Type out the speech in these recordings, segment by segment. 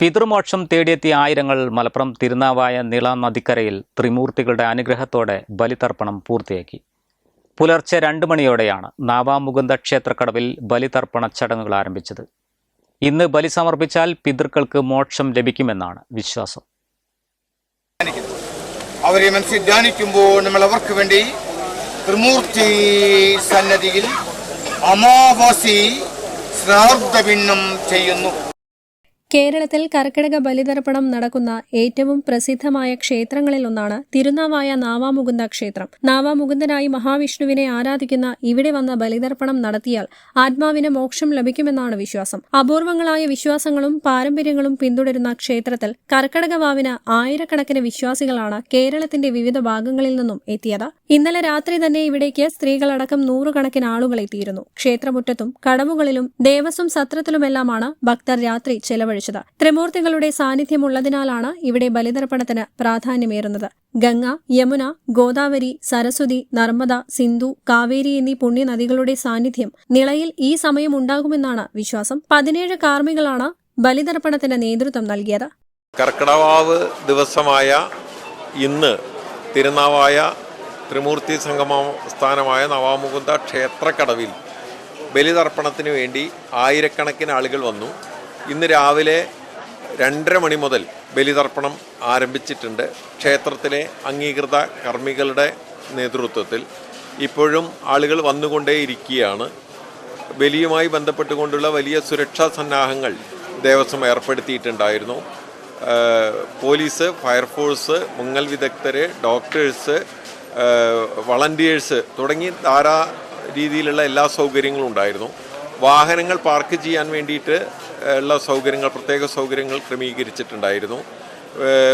പിതൃമോക്ഷം തേടിയെത്തിയ ആയിരങ്ങൾ മലപ്പുറം തിരുനാവായ നീള നദിക്കരയിൽ ത്രിമൂർത്തികളുടെ അനുഗ്രഹത്തോടെ ബലിതർപ്പണം പൂർത്തിയാക്കി. പുലർച്ചെ രണ്ട് മണിയോടെയാണ് നാവാമുകുന്ദ ക്ഷേത്രക്കടവിൽ ബലിതർപ്പണ ചടങ്ങുകൾ ആരംഭിച്ചത്. ഇന്ന് ബലി സമർപ്പിച്ചാൽ പിതൃക്കൾക്ക് മോക്ഷം ലഭിക്കുമെന്നാണ് വിശ്വാസം. അവരെ മനസ്സിൽ ധ്യാനിക്കുമ്പോൾ നമ്മൾ അവർക്ക് വേണ്ടി ത്രിമൂർത്തി സന്നദ്ധിയിൽ അമാവാസി ശ്രാദ്ധഭിന്നം ചെയ്യുന്നു. കേരളത്തിൽ കർക്കിടക ബലിതർപ്പണം നടക്കുന്ന ഏറ്റവും പ്രസിദ്ധമായ ക്ഷേത്രങ്ങളിൽ ഒന്നാണ് തിരുനാവായ നാവാമുകുന്ദ ക്ഷേത്രം. നാവാമുകുന്ദനായി മഹാവിഷ്ണുവിനെ ആരാധിക്കുന്ന ഇവിടെ വന്ന ബലിതർപ്പണം നടത്തിയാൽ ആത്മാവിന് മോക്ഷം ലഭിക്കുമെന്നാണ് വിശ്വാസം. അപൂർവങ്ങളായ വിശ്വാസങ്ങളും പാരമ്പര്യങ്ങളും പിന്തുടരുന്ന ക്ഷേത്രത്തിൽ കർക്കിടക വാവിന് ആയിരക്കണക്കിന് വിശ്വാസികളാണ് കേരളത്തിന്റെ വിവിധ ഭാഗങ്ങളിൽ നിന്നും എത്തിയത്. ഇന്നലെ രാത്രി തന്നെ ഇവിടേക്ക് സ്ത്രീകളടക്കം നൂറുകണക്കിന് ആളുകൾ എത്തിയിരുന്നു. ക്ഷേത്രമുറ്റത്തും കടവുകളിലും ദേവസ്വം സത്രത്തിലുമെല്ലാമാണ് ഭക്തർ രാത്രി ചെലവഴിച്ചത് ത്രിമൂർത്തികളുടെ സാന്നിധ്യമുള്ളതിനാലാണ് ഇവിടെ ബലിതർപ്പണത്തിന് പ്രാധാന്യമേറുന്നത്. ഗംഗ യമുന ഗോദാവരി സരസ്വതി നർമ്മദ സിന്ധു കാവേരി എന്നീ പുണ്യനദികളുടെ സാന്നിധ്യം നിളയിൽ ഈ സമയം ഉണ്ടാകുമെന്നാണ് വിശ്വാസം. പതിനേഴ് കാർമ്മികളാണ് ബലിതർപ്പണത്തിന് നേതൃത്വം നൽകിയത്. കർക്കിടവാവ് ദിവസമായ ഇന്ന് തിരുനാവായ ത്രിമൂർത്തി സംഗമ സ്ഥാനമായ നവാമുകുന്ദ ക്ഷേത്രക്കടവിൽ ബലിതർപ്പണത്തിന് വേണ്ടി ആയിരക്കണക്കിന് ആളുകൾ വന്നു. ഇന്ന് രാവിലെ രണ്ടര മണി മുതൽ ബലിതർപ്പണം ആരംഭിച്ചിട്ടുണ്ട്. ക്ഷേത്രത്തിലെ അംഗീകൃത കർമ്മികളുടെ നേതൃത്വത്തിൽ. ഇപ്പോഴും ആളുകൾ വന്നുകൊണ്ടേയിരിക്കുകയാണ്. ബലിയുമായി ബന്ധപ്പെട്ടുകൊണ്ടുള്ള വലിയ സുരക്ഷാ സന്നാഹങ്ങൾ ദേവസ്വം ഏർപ്പെടുത്തിയിട്ടുണ്ടായിരുന്നു. പോലീസ് ഫയർഫോഴ്സ് മുങ്ങൽ വിദഗ്ധർ ഡോക്ടേഴ്സ് വളണ്ടിയേഴ്സ് തുടങ്ങി ധാരാ രീതിയിലുള്ള എല്ലാ സൗകര്യങ്ങളും ഉണ്ടായിരുന്നു. വാഹനങ്ങൾ പാർക്ക് ചെയ്യാൻ വേണ്ടിയിട്ട് ഉള്ള സൗകര്യങ്ങൾ പ്രത്യേക സൗകര്യങ്ങൾ ക്രമീകരിച്ചിട്ടുണ്ടായിരുന്നു.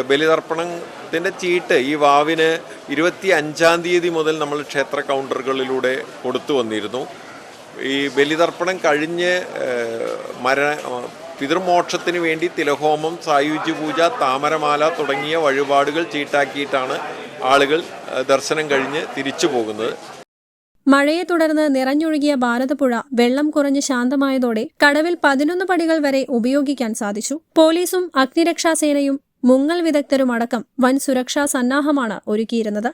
ബലിതർപ്പണത്തിന്റെ ചീട്ട് ഈ വാവിന് ഇരുപത്തി അഞ്ചാം തീയതി മുതൽ നമ്മൾ ക്ഷേത്ര കൗണ്ടറുകളിലൂടെ കൊടുത്തു വന്നിരുന്നു. ഈ ബലിതർപ്പണം കഴിഞ്ഞ് മര പിതൃമോക്ഷത്തിന് വേണ്ടി തിലഹോമം സായുജ്യ പൂജ താമരമാല തുടങ്ങിയ വഴിപാടുകൾ ചീട്ടാക്കിയിട്ടാണ് ആളുകൾ ദർശനം കഴിഞ്ഞ് തിരിച്ചു പോകുന്നത്. മഴയെ തുടർന്ന് നിറഞ്ഞൊഴുകിയ ഭാരതപ്പുഴ വെള്ളം കുറഞ്ഞ് ശാന്തമായതോടെ കടവിൽ പതിനൊന്ന് പടികൾ വരെ ഉപയോഗിക്കാൻ സാധിച്ചു. പോലീസും അഗ്നിരക്ഷാസേനയും മുങ്ങൽ വിദഗ്ധരും അടക്കം വൻ സുരക്ഷാ സന്നാഹമാണ് ഒരുക്കിയിരുന്നത്.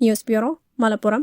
News bureau Malappuram.